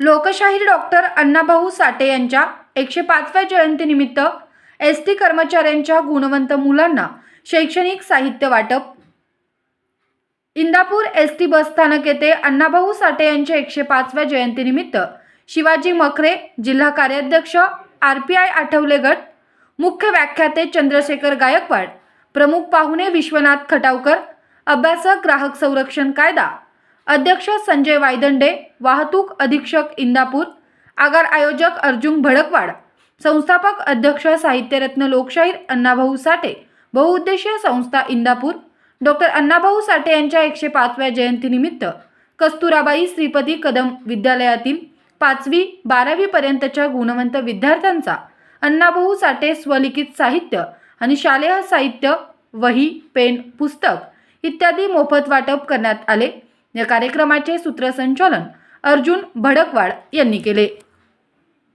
लोकशाहीर डॉक्टर अण्णाभाऊ साठे यांच्या एकशे पाचव्या जयंतीनिमित्त एस टी कर्मचाऱ्यांच्या गुणवंत मुलांना शैक्षणिक साहित्य वाटप. इंदापूर एस टी बसस्थानक येथे अण्णाभाऊ साठे यांच्या एकशे पाचव्या जयंतीनिमित्त शिवाजी मखरे जिल्हा कार्याध्यक्ष आर पी आय आठवले गट मुख्य व्याख्याते चंद्रशेखर गायकवाड प्रमुख पाहुणे विश्वनाथ खटावकर अभ्यासक ग्राहक संरक्षण कायदा अध्यक्ष संजय वायदंडे वाहतूक अधीक्षक इंदापूर आगार आयोजक अर्जुन भडकवाड संस्थापक अध्यक्ष साहित्यरत्न लोकशाहीर अण्णाभाऊ साठे बहुउद्देशीय संस्था इंदापूर डॉक्टर अण्णाभाऊ साठे यांच्या एकशे पाचव्या जयंतीनिमित्त कस्तुराबाई श्रीपती कदम विद्यालयातील पाचवी बारावी पर्यंतच्या गुणवंत विद्यार्थ्यांचा अण्णाभाऊ साठे स्वलिखित साहित्य आणि शालेय साहित्य वही पेन पुस्तक इत्यादी मोफत वाटप करण्यात आले. या कार्यक्रमाचे सूत्रसंचालन अर्जुन भडकवाड यांनी केले.